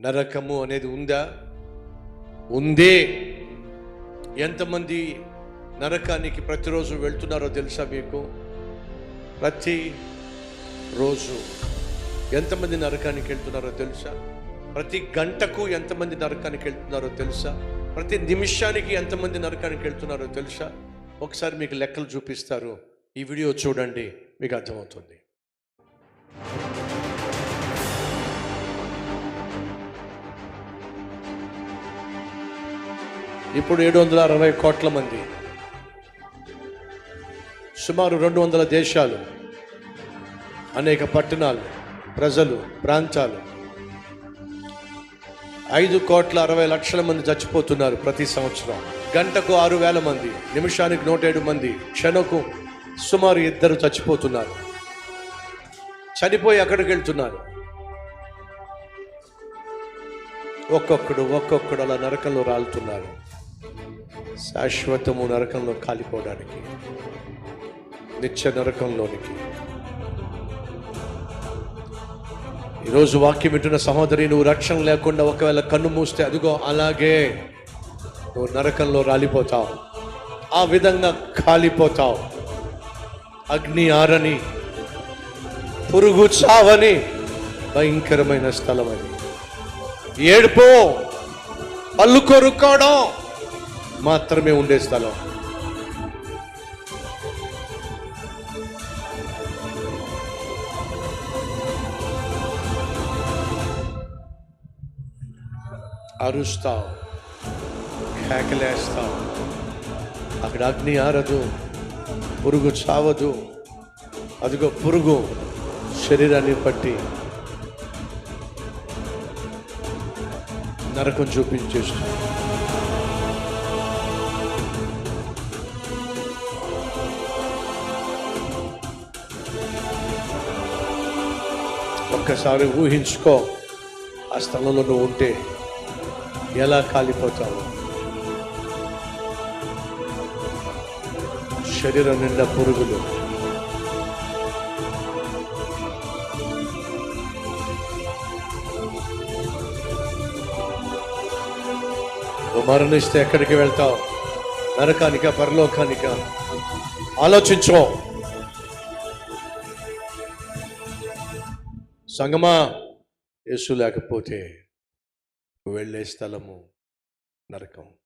నరకము అనేది ఉందా? ఉందే. ఎంతమంది నరకానికి ప్రతిరోజు వెళ్తున్నారో తెలుసా మీకు? ప్రతి రోజు ఎంతమంది నరకానికి వెళ్తున్నారో తెలుసా? ప్రతి గంటకు ఎంతమంది నరకానికి వెళ్తున్నారో తెలుసా? ప్రతి నిమిషానికి ఎంతమంది నరకానికి వెళ్తున్నారో తెలుసా? ఒకసారి మీకు లెక్కలు చూపిస్తారు. ఈ వీడియో చూడండి మీకు అర్థమవుతుంది. ఇప్పుడు ఏడు వందల అరవై కోట్ల మంది. సుమారు రెండు వందల దేశాలు అనేక పట్టణాలు ప్రజలు ప్రాంతాలు. ఐదు కోట్ల అరవై లక్షల మంది చచ్చిపోతున్నారు ప్రతి సంవత్సరం. గంటకు ఆరు వేల మంది నిమిషానికి నూట ఏడు మంది క్షణకు సుమారు ఇద్దరు చచ్చిపోతున్నారు. చనిపోయి అక్కడికి వెళ్తున్నారు? ఒక్కొక్కడు ఒక్కొక్కడు అలా నరకంలో రాలుతున్నారు. శాశ్వతము నరకంలో కాలిపోవడానికి నిత్య నరకంలోనికి. ఈరోజు వాక్యం వింటున్న సహోదరి నువ్వు రక్షణ లేకుండా ఒకవేళ కన్ను మూస్తే అదిగో అలాగే నువ్వు నరకంలో రాలిపోతావు. ఆ విధంగా కాలిపోతావు. అగ్ని ఆరని పురుగు చావని భయంకరమైన స్థలం అది ఏడుపో పళ్ళు కొరుక్కోవడం మాత్రమే ఉండే స్థలం. అరుస్తావు కేకలేస్తావు అక్కడ అగ్ని ఆరదు పురుగు చావదు. అదిగో పురుగు శరీరాన్ని పట్టి నరకం చూపించేస్తుంది. ఒక్కసారి ఊహించుకో ఆ స్థలంలో నువ్వు ఉంటే ఎలా కాలిపోతావు? శరీరం నిండా పురుగులు. మరణిస్తే ఎక్కడికి వెళ్తావు? నరకానిక పరలోకానిక? ఆలోచించుకో. సంగమా? యేసు లేకపోతే వెళ్ళే స్థలము నరకం.